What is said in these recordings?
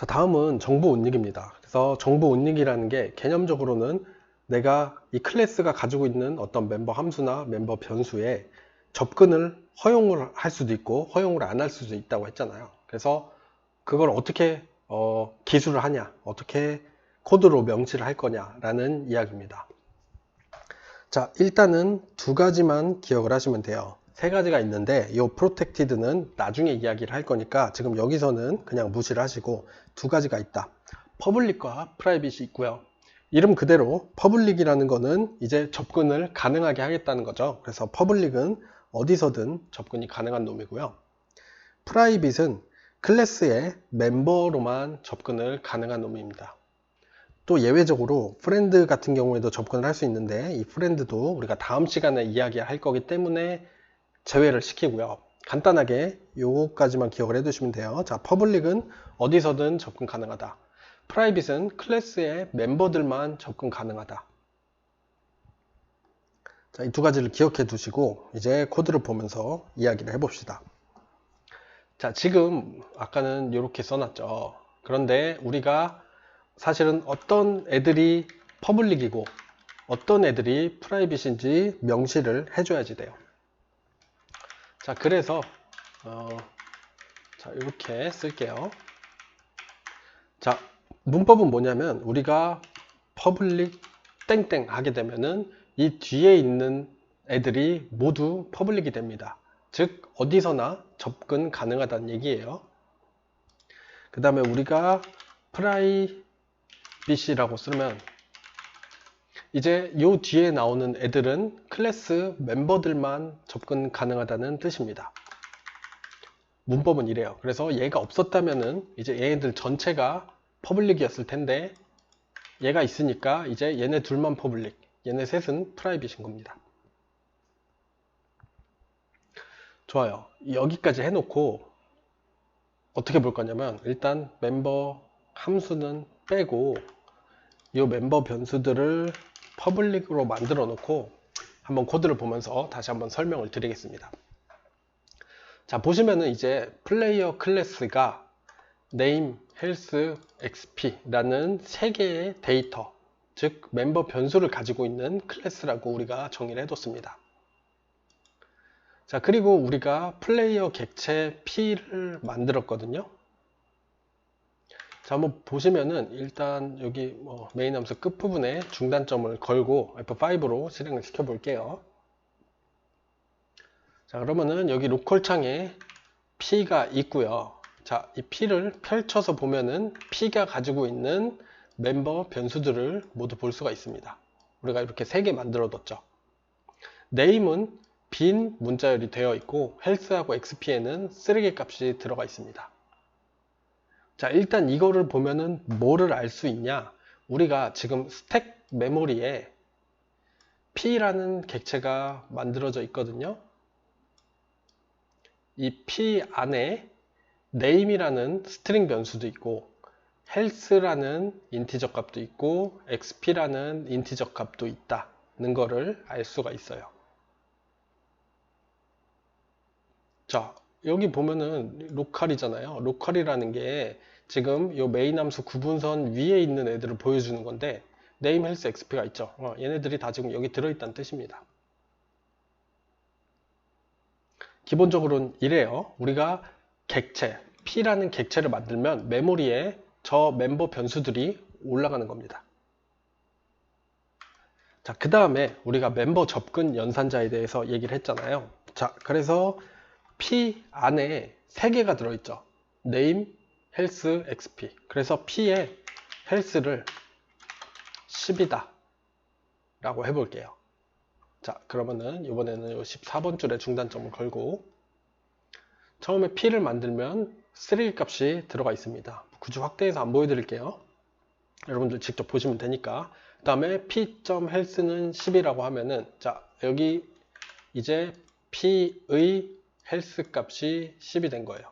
자, 다음은 정보 온닉입니다. 그래서 정보 온닉이라는 게 개념적으로는 내가 이 클래스가 가지고 있는 어떤 멤버 함수나 멤버 변수에 접근을 허용을 할 수도 있고 허용을 안 할 수도 있다고 했잖아요. 그래서 그걸 어떻게 어, 기술을 하냐, 어떻게 코드로 명시를 할 거냐라는 이야기입니다. 자, 일단은 두 가지만 기억을 하시면 돼요. 세 가지가 있는데 이 protected는 나중에 이야기를 할 거니까 지금 여기서는 그냥 무시를 하시고 두 가지가 있다. public과 private이 있고요. 이름 그대로 public이라는 거는 이제 접근을 가능하게 하겠다는 거죠. 그래서 public은 어디서든 접근이 가능한 놈이고요. private은 클래스의 멤버로만 접근을 가능한 놈입니다. 또 예외적으로 프렌드 같은 경우에도 접근을 할 수 있는데 이 프렌드도 우리가 다음 시간에 이야기할 거기 때문에 제외를 시키고요. 간단하게 요거까지만 기억을 해두시면 돼요. 자, 퍼블릭은 어디서든 접근 가능하다. 프라이빗은 클래스의 멤버들만 접근 가능하다. 자, 이 두 가지를 기억해 두시고 이제 코드를 보면서 이야기를 해봅시다. 자, 지금 아까는 이렇게 써놨죠. 그런데 우리가 사실은 어떤 애들이 퍼블릭이고 어떤 애들이 프라이빗인지 명시를 해줘야지 돼요. 자, 그래서 어, 자, 이렇게 쓸게요. 자, 문법은 뭐냐면 우리가 퍼블릭 땡땡 하게 되면은 이 뒤에 있는 애들이 모두 퍼블릭이 됩니다. 즉 어디서나 접근 가능하다는 얘기예요. 그 다음에 우리가 프라이빗이라고 쓰면 이제 요 뒤에 나오는 애들은 클래스 멤버들만 접근 가능하다는 뜻입니다. 문법은 이래요. 그래서 얘가 없었다면은 이제 얘네들 전체가 퍼블릭이었을 텐데 얘가 있으니까 이제 얘네 둘만 퍼블릭, 얘네 셋은 프라이빗인 겁니다. 좋아요. 여기까지 해놓고 어떻게 볼 거냐면 일단 멤버 함수는 빼고 이 멤버 변수들을 퍼블릭으로 만들어 놓고 한번 코드를 보면서 다시 한번 설명을 드리겠습니다. 자 보시면은 이제 플레이어 클래스가 name, health, xp라는 세 개의 데이터 즉 멤버 변수를 가지고 있는 클래스라고 우리가 정의를 해뒀습니다. 자 그리고 우리가 플레이어 객체 p를 만들었거든요. 자, 한번 보시면은 일단 여기 뭐 메인 함수 끝부분에 중단점을 걸고 F5로 실행을 시켜 볼게요. 자, 그러면은 여기 로컬 창에 P가 있고요. 자, 이 P를 펼쳐서 보면은 P가 가지고 있는 멤버 변수들을 모두 볼 수가 있습니다. 우리가 이렇게 세개 만들어 뒀죠. name은 빈 문자열이 되어 있고 health하고 xp에는 쓰레기 값이 들어가 있습니다. 자, 일단 이거를 보면은 뭐를 알 수 있냐? 우리가 지금 스택 메모리에 P라는 객체가 만들어져 있거든요. 이 P 안에 name이라는 스트링 변수도 있고 health라는 인티저 값도 있고 xp라는 인티저 값도 있다는 거를 알 수가 있어요. 자, 여기 보면은 로컬이잖아요. 로컬이라는 게 지금 이 메인 함수 구분선 위에 있는 애들을 보여주는 건데 name, health, xp가 있죠. 어, 얘네들이 다 지금 여기 들어있다는 뜻입니다. 기본적으로는 이래요. 우리가 객체, P라는 객체를 만들면 메모리에 저 멤버 변수들이 올라가는 겁니다. 자, 그 다음에 우리가 멤버 접근 연산자에 대해서 얘기를 했잖아요. 자, 그래서 P 안에 세 개가 들어있죠. name, health, xp. 그래서 P에 health를 10이다. 라고 해볼게요. 자, 그러면은 이번에는 요 14번 줄에 중단점을 걸고 처음에 P를 만들면 쓰레기 값이 들어가 있습니다. 굳이 확대해서 안 보여드릴게요. 여러분들 직접 보시면 되니까. 그 다음에 P.health는 10이라고 하면은 자, 여기 이제 P의 헬스 값이 10이 된 거예요.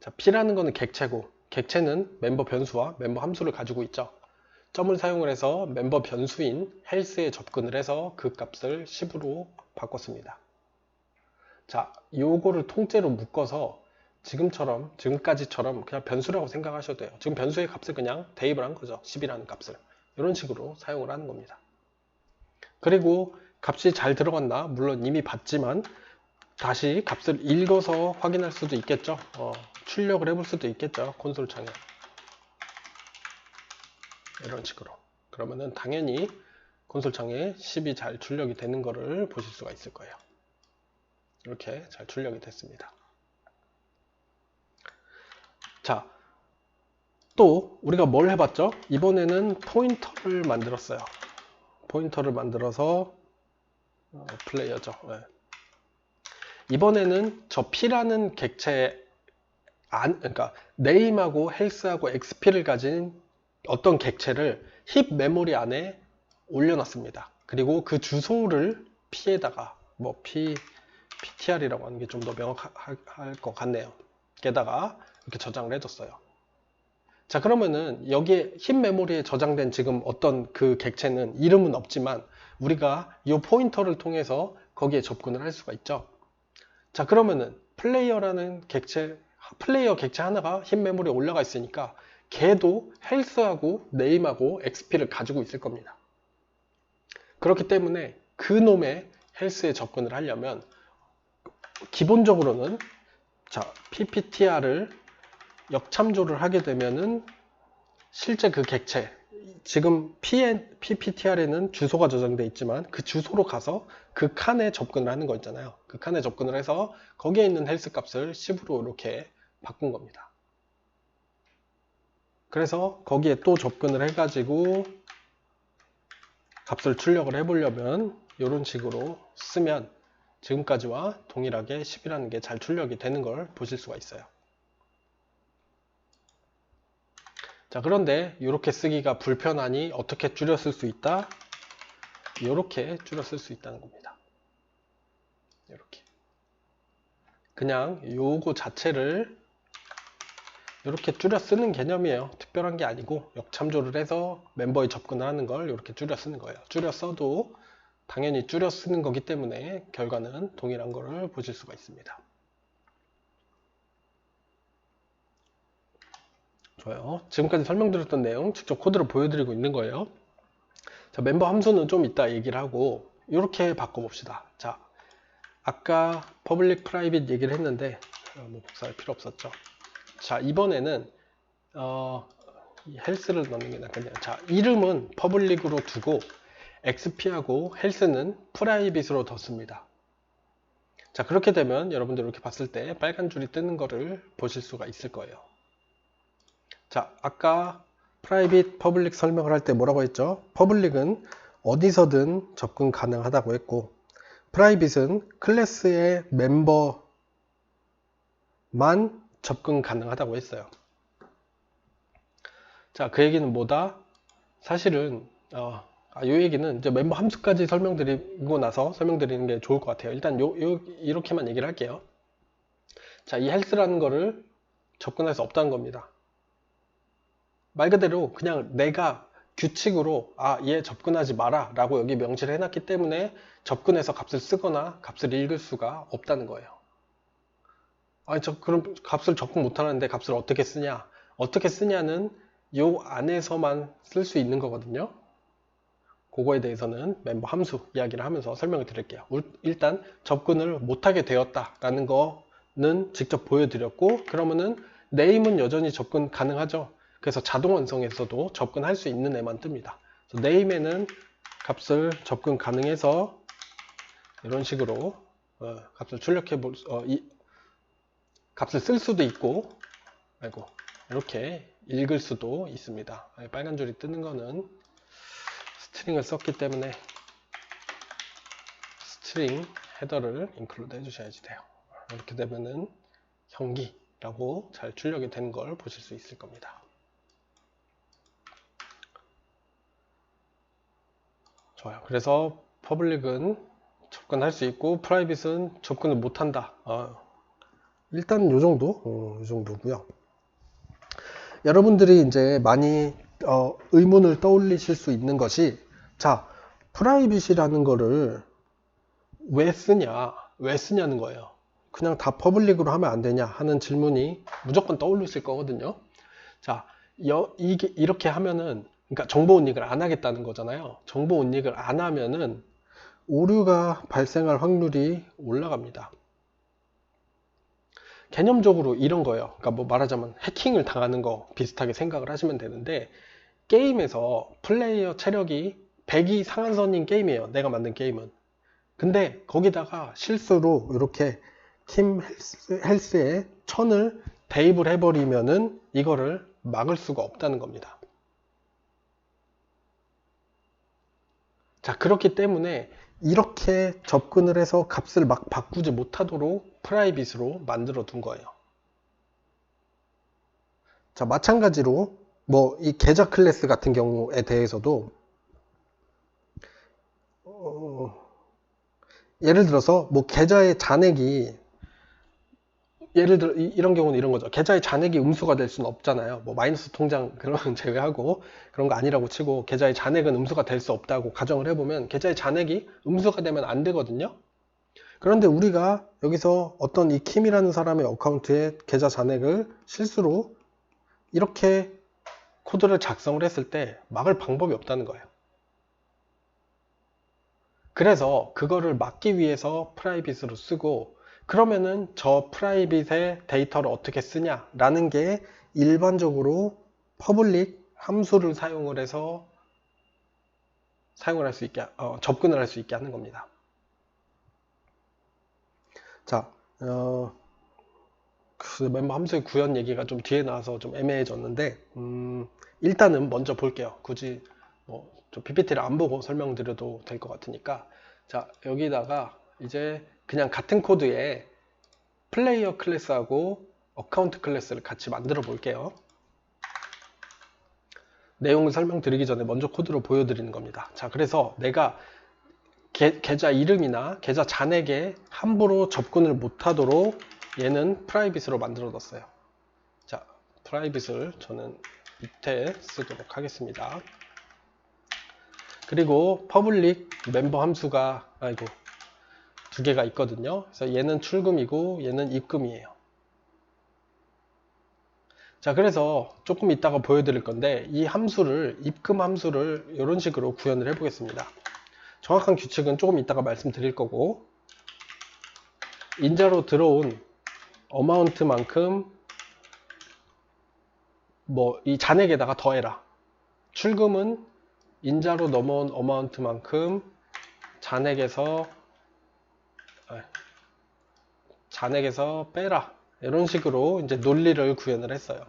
자, P라는 거는 객체고, 객체는 멤버 변수와 멤버 함수를 가지고 있죠. 점을 사용을 해서 멤버 변수인 헬스에 접근을 해서 그 값을 10으로 바꿨습니다. 자, 요거를 통째로 묶어서 지금처럼 지금까지처럼 그냥 변수라고 생각하셔도 돼요. 지금 변수의 값을 그냥 대입을 한 거죠. 10이라는 값을 이런 식으로 사용을 하는 겁니다. 그리고 값이 잘 들어갔나 물론 이미 봤지만 다시 값을 읽어서 확인할 수도 있겠죠. 어, 출력을 해볼 수도 있겠죠. 콘솔 창에 이런 식으로 그러면은 당연히 콘솔 창에 10이 잘 출력이 되는 것을 보실 수가 있을 거예요. 이렇게 잘 출력이 됐습니다. 자, 또 우리가 뭘 해봤죠? 이번에는 포인터를 만들었어요. 포인터를 만들어서 어, 플레이어죠. 네. 이번에는 저 P라는 객체 안, 그러니까 네임하고 헬스하고 XP를 가진 어떤 객체를 힙 메모리 안에 올려놨습니다. 그리고 그 주소를 P에다가 뭐 P, PTR이라고 하는 게 좀 더 명확할 것 같네요. 게다가 이렇게 저장을 해뒀어요. 자 그러면은 여기에 힙 메모리에 저장된 지금 어떤 그 객체는 이름은 없지만 우리가 이 포인터를 통해서 거기에 접근을 할 수가 있죠. 자 그러면은 플레이어라는 객체 플레이어 객체 하나가 힙 메모리에 올라가 있으니까 걔도 헬스하고 네임하고 XP를 가지고 있을 겁니다. 그렇기 때문에 그 놈의 헬스에 접근을 하려면 기본적으로는 자 PPTR을 역참조를 하게 되면은 실제 그 객체 지금 PPTR에는 주소가 저장돼 있지만 그 주소로 가서 그 칸에 접근을 하는 거 있잖아요. 그 칸에 접근을 해서 거기에 있는 헬스 값을 10으로 이렇게 바꾼 겁니다. 그래서 거기에 또 접근을 해가지고 값을 출력을 해보려면 이런 식으로 쓰면 지금까지와 동일하게 10이라는 게 잘 출력이 되는 걸 보실 수가 있어요. 자 그런데 이렇게 쓰기가 불편하니 어떻게 줄여 쓸 수 있다? 이렇게 줄여 쓸 수 있다는 겁니다. 이렇게 그냥 요거 자체를 이렇게 줄여 쓰는 개념이에요. 특별한 게 아니고 역참조를 해서 멤버에 접근을 하는 걸 이렇게 줄여 쓰는 거예요. 줄여 써도 당연히 줄여 쓰는 거기 때문에 결과는 동일한 거를 보실 수가 있습니다. 좋아요. 지금까지 설명드렸던 내용 직접 코드로 보여드리고 있는 거예요. 자, 멤버 함수는 좀 이따 얘기를 하고 이렇게 바꿔봅시다. 자, 아까 퍼블릭 프라이빗 얘기를 했는데 어, 뭐 복사할 필요 없었죠. 자, 이번에는 어, 헬스를 넣는 게 낫겠네요. 자, 이름은 퍼블릭으로 두고 XP하고 헬스는 프라이빗으로 뒀습니다. 자, 그렇게 되면 여러분들 이렇게 봤을 때 빨간 줄이 뜨는 거를 보실 수가 있을 거예요. 자, 아까 프라이빗, 퍼블릭 설명을 할 때 뭐라고 했죠? 퍼블릭은 어디서든 접근 가능하다고 했고 프라이빗은 클래스의 멤버만 접근 가능하다고 했어요. 자, 그 얘기는 뭐다? 사실은 어, 아, 이 얘기는 이제 멤버 함수까지 설명드리고 나서 설명드리는 게 좋을 것 같아요. 일단 요, 요 이렇게만 얘기를 할게요. 자, 이 헬스라는 거를 접근할 수 없다는 겁니다. 말 그대로 그냥 내가 규칙으로 아 얘 접근하지 마라 라고 여기 명시를 해놨기 때문에 접근해서 값을 쓰거나 값을 읽을 수가 없다는 거예요. 아니 저 그럼 값을 접근 못하는데 값을 어떻게 쓰냐? 어떻게 쓰냐는 요 안에서만 쓸 수 있는 거거든요. 그거에 대해서는 멤버 함수 이야기를 하면서 설명을 드릴게요. 일단 접근을 못하게 되었다 라는 거는 직접 보여드렸고 그러면은 네임은 여전히 접근 가능하죠 그래서 자동 완성에서도 접근할 수 있는 애만 뜹니다. 네임에는 값을 접근 가능해서 이런 식으로 어, 값을 출력해 볼 어, 이, 값을 쓸 수도 있고 아이고 이렇게 읽을 수도 있습니다. 빨간 줄이 뜨는 거는 스트링을 썼기 때문에 스트링 헤더를 인클루드 해주셔야지 돼요. 이렇게 되면은 형기라고 잘 출력이 되는 걸 보실 수 있을 겁니다. 좋아요. 그래서 퍼블릭은 접근할 수 있고 프라이빗은 접근을 못한다. 어, 일단 요 정도, 어, 요 정도고요. 여러분들이 이제 많이 어, 의문을 떠올리실 수 있는 것이 자 프라이빗이라는 거를 왜 쓰냐, 왜 쓰냐는 거예요. 그냥 다 퍼블릭으로 하면 안 되냐 하는 질문이 무조건 떠올렸을 거거든요. 자, 여- 이게 이렇게 하면은 그러니까 정보 온닉을 안 하겠다는 거잖아요. 정보 온닉을 안 하면은 오류가 발생할 확률이 올라갑니다. 개념적으로 이런 거예요. 그러니까 뭐 말하자면 해킹을 당하는 거 비슷하게 생각을 하시면 되는데 게임에서 플레이어 체력이 100이 상한선인 게임이에요. 내가 만든 게임은. 근데 거기다가 실수로 이렇게 팀 헬스, 헬스 에 천을 대입을 해버리면은 이거를 막을 수가 없다는 겁니다. 자, 그렇기 때문에 이렇게 접근을 해서 값을 막 바꾸지 못하도록 프라이빗으로 만들어 둔 거예요. 자, 마찬가지로 뭐 이 계좌 클래스 같은 경우에 대해서도 어, 예를 들어서 뭐 계좌의 잔액이 예를 들어 이- 이런 경우는 이런 거죠. 계좌의 잔액이 음수가 될 수는 없잖아요. 뭐 마이너스 통장 그런 건 제외하고 그런 거 아니라고 치고 계좌의 잔액은 음수가 될 수 없다고 가정을 해보면 계좌의 잔액이 음수가 되면 안 되거든요. 그런데 우리가 여기서 어떤 이 킴이라는 사람의 어카운트에 계좌 잔액을 실수로 이렇게 코드를 작성을 했을 때 막을 방법이 없다는 거예요. 그래서 그거를 막기 위해서 프라이빗으로 쓰고 그러면은 저 프라이빗의 데이터를 어떻게 쓰냐 라는 게 일반적으로 퍼블릭 함수를 사용을 해서 사용을 할 수 있게 어, 접근을 할 수 있게 하는 겁니다. 자, 어, 그 멤버 함수의 구현 얘기가 좀 뒤에 나와서 좀 애매해졌는데 음, 일단은 먼저 볼게요. 굳이 뭐좀 PPT를 안 보고 설명드려도 될 것 같으니까 자 여기다가 이제 그냥 같은 코드에 플레이어 클래스하고 어카운트 클래스를 같이 만들어 볼게요. 내용을 설명드리기 전에 먼저 코드를 보여드리는 겁니다. 자 그래서 내가 계, 계좌 이름이나 계좌 잔액에 함부로 접근을 못하도록 얘는 프라이빗으로 만들어 놨어요. 자, 프라이빗을 저는 밑에 쓰도록 하겠습니다. 그리고 퍼블릭 멤버 함수가 아이고 두 개가 있거든요. 그래서 얘는 출금이고 얘는 입금이에요. 자, 그래서 조금 이따가 보여드릴 건데 이 함수를 입금 함수를 이런 식으로 구현을 해보겠습니다. 정확한 규칙은 조금 이따가 말씀드릴 거고 인자로 들어온 어마운트만큼 뭐 이 잔액에다가 더해라. 출금은 인자로 넘어온 어마운트만큼 잔액에서 아, 잔액에서 빼라. 이런 식으로 이제 논리를 구현을 했어요.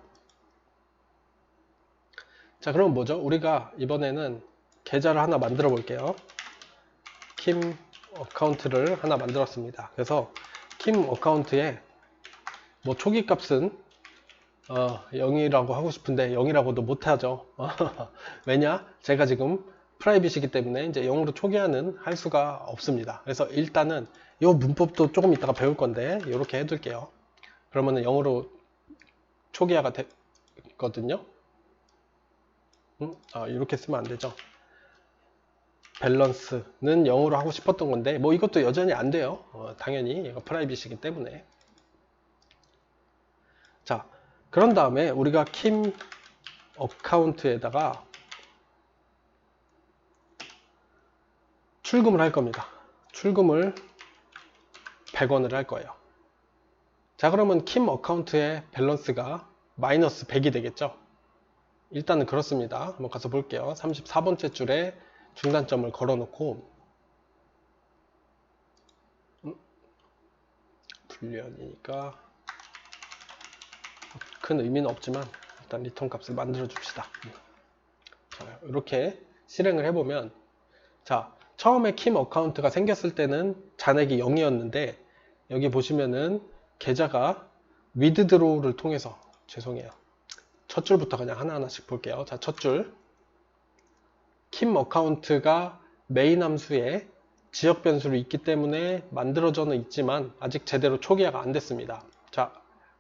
자, 그럼 뭐죠? 우리가 이번에는 계좌를 하나 만들어 볼게요. 킴 어카운트를 하나 만들었습니다. 그래서 킴 어카운트에 뭐 초기 값은 어, 0이라고 하고 싶은데 0이라고도 못하죠. 왜냐? 제가 지금 프라이빗이기 때문에 이제 0으로 초기화는 할 수가 없습니다. 그래서 일단은 이 문법도 조금 이따가 배울 건데 이렇게 해둘게요. 그러면은 0으로 초기화가 됐거든요. 음? 아, 이렇게 쓰면 안 되죠. 밸런스는 0으로 하고 싶었던 건데 뭐 이것도 여전히 안 돼요. 어, 당연히 얘가 프라이빗이기 때문에. 자, 그런 다음에 우리가 킴 어카운트에다가 출금을 할 겁니다. 출금을 100원을 할 거예요. 자, 그러면 킴 어카운트의 밸런스가 마이너스 100이 되겠죠? 일단은 그렇습니다. 한번 가서 볼게요. 34번째 줄에 중단점을 걸어 놓고 음, 불련이니까 큰 의미는 없지만 일단 리턴 값을 만들어 줍시다. 자, 이렇게 실행을 해보면 자 처음에 킴 어카운트가 생겼을 때는 잔액이 0이었는데 여기 보시면은 계좌가 위드드로우를 통해서 죄송해요. 첫 줄부터 그냥 하나하나씩 볼게요. 자, 첫 줄. 킴 어카운트가 메인 함수에 지역 변수로 있기 때문에 만들어져는 있지만 아직 제대로 초기화가 안 됐습니다. 자,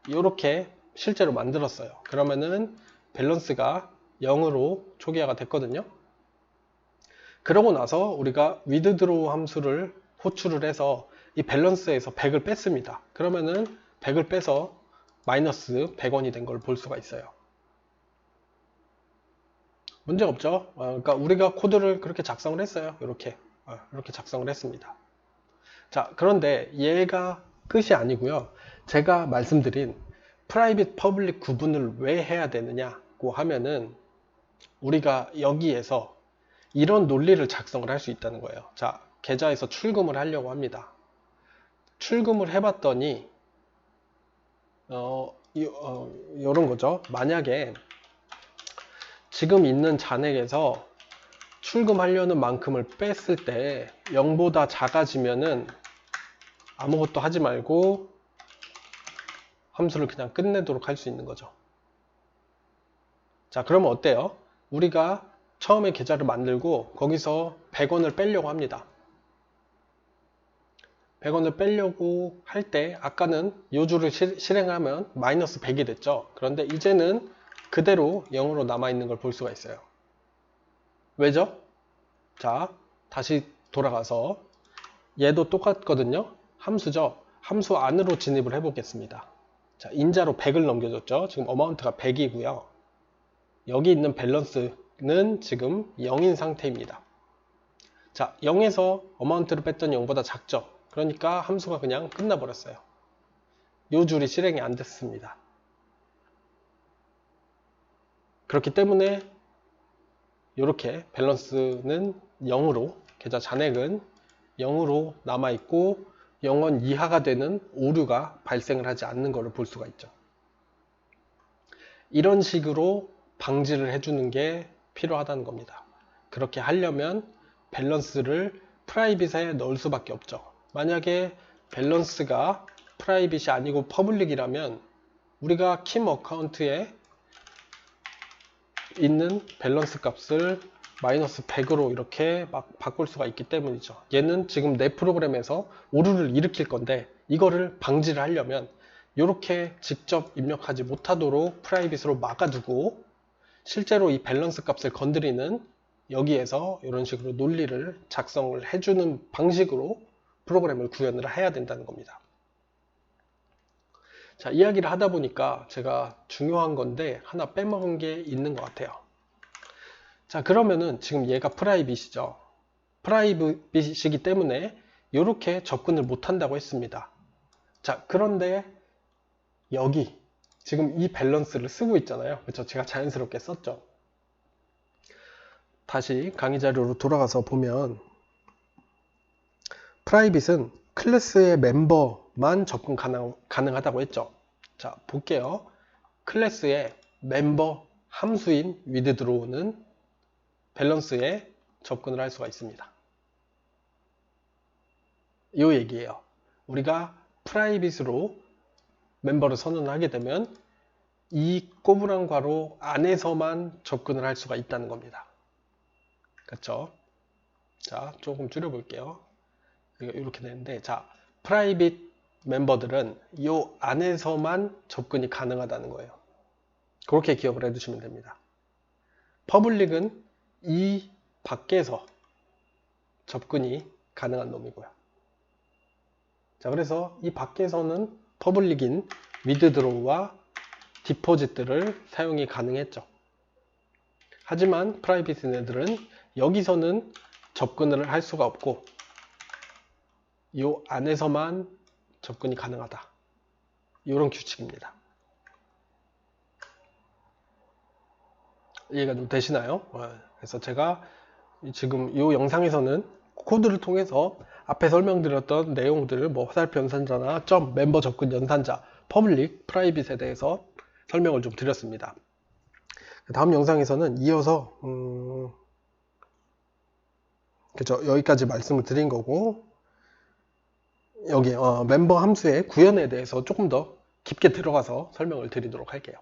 이렇게 실제로 만들었어요. 그러면은 밸런스가 0으로 초기화가 됐거든요. 그러고 나서 우리가 withdraw 함수를 호출을 해서 이 밸런스에서 100을 뺐습니다. 그러면은 100을 빼서 마이너스 100원이 된 걸 볼 수가 있어요. 문제 없죠? 어, 그러니까 우리가 코드를 그렇게 작성을 했어요. 이렇게 어, 이렇게 작성을 했습니다. 자, 그런데 얘가 끝이 아니고요. 제가 말씀드린 프라이빗 퍼블릭 구분을 왜 해야 되느냐고 하면은 우리가 여기에서 이런 논리를 작성을 할 수 있다는 거예요. 자, 계좌에서 출금을 하려고 합니다. 출금을 해봤더니 어, 이, 어, 이런 거죠. 만약에 지금 있는 잔액에서 출금하려는 만큼을 뺐을 때 0보다 작아지면은 아무것도 하지 말고 함수를 그냥 끝내도록 할 수 있는 거죠. 자, 그러면 어때요? 우리가 처음에 계좌를 만들고 거기서 100원을 빼려고 합니다. 100원을 빼려고 할 때 아까는 요주를 시- 실행하면 마이너스 100이 됐죠. 그런데 이제는 그대로 0으로 남아있는 걸 볼 수가 있어요. 왜죠? 자, 다시 돌아가서 얘도 똑같거든요. 함수죠. 함수 안으로 진입을 해보겠습니다. 자, 인자로 100을 넘겨줬죠. 지금 어마운트가 100이고요. 여기 있는 밸런스는 지금 0인 상태입니다. 자, 0에서 어마운트를 뺐더니 0보다 작죠. 그러니까 함수가 그냥 끝나버렸어요. 요 줄이 실행이 안 됐습니다. 그렇기 때문에 이렇게 밸런스는 0으로 계좌 잔액은 0으로 남아있고 0원 이하가 되는 오류가 발생을 하지 않는 것을 볼 수가 있죠. 이런 식으로 방지를 해주는 게 필요하다는 겁니다. 그렇게 하려면 밸런스를 프라이빗에 넣을 수밖에 없죠. 만약에 밸런스가 프라이빗이 아니고 퍼블릭이라면 우리가 킴 어카운트에 있는 밸런스 값을 마이너스 100으로 이렇게 막 바꿀 수가 있기 때문이죠. 얘는 지금 내 프로그램에서 오류를 일으킬 건데 이거를 방지를 하려면 이렇게 직접 입력하지 못하도록 프라이빗으로 막아두고 실제로 이 밸런스 값을 건드리는 여기에서 이런 식으로 논리를 작성을 해주는 방식으로 프로그램을 구현을 해야 된다는 겁니다. 자, 이야기를 하다 보니까 제가 중요한 건데 하나 빼먹은 게 있는 것 같아요. 자, 그러면은 지금 얘가 프라이빗이죠. 프라이빗이기 때문에 이렇게 접근을 못 한다고 했습니다. 자, 그런데 여기 지금 이 밸런스를 쓰고 있잖아요. 그렇죠? 제가 자연스럽게 썼죠. 다시 강의 자료로 돌아가서 보면 프라이빗은 클래스의 멤버만 접근 가능, 가능하다고 했죠. 자, 볼게요. 클래스의 멤버 함수인 들어오는 밸런스에 접근을 할 수가 있습니다. 이 얘기예요. 우리가 프라이빗으로 멤버를 선언하게 되면 이 꼬부랑 괄호 안에서만 접근을 할 수가 있다는 겁니다. 그렇죠? 자, 조금 줄여볼게요. 이렇게 되는데, 자, 프라이빗 멤버들은 이 안에서만 접근이 가능하다는 거예요. 그렇게 기억을 해두시면 됩니다. 퍼블릭은 이 밖에서 접근이 가능한 놈이고요. 자, 그래서 이 밖에서는 퍼블릭인 위드드로우와 디포짓들을 사용이 가능했죠. 하지만 프라이빗인 애들은 여기서는 접근을 할 수가 없고 이 안에서만 접근이 가능하다. 이런 규칙입니다. 이해가 좀 되시나요? 어, 그래서 제가 지금 이 영상에서는 코드를 통해서 앞에 설명드렸던 내용들을 뭐 화살표 연산자나 점, 멤버 접근 연산자, 퍼블릭, 프라이빗에 대해서 설명을 좀 드렸습니다. 다음 영상에서는 이어서 음, 그죠 여기까지 말씀을 드린 거고 여기 어, 멤버 함수의 구현에 대해서 조금 더 깊게 들어가서 설명을 드리도록 할게요.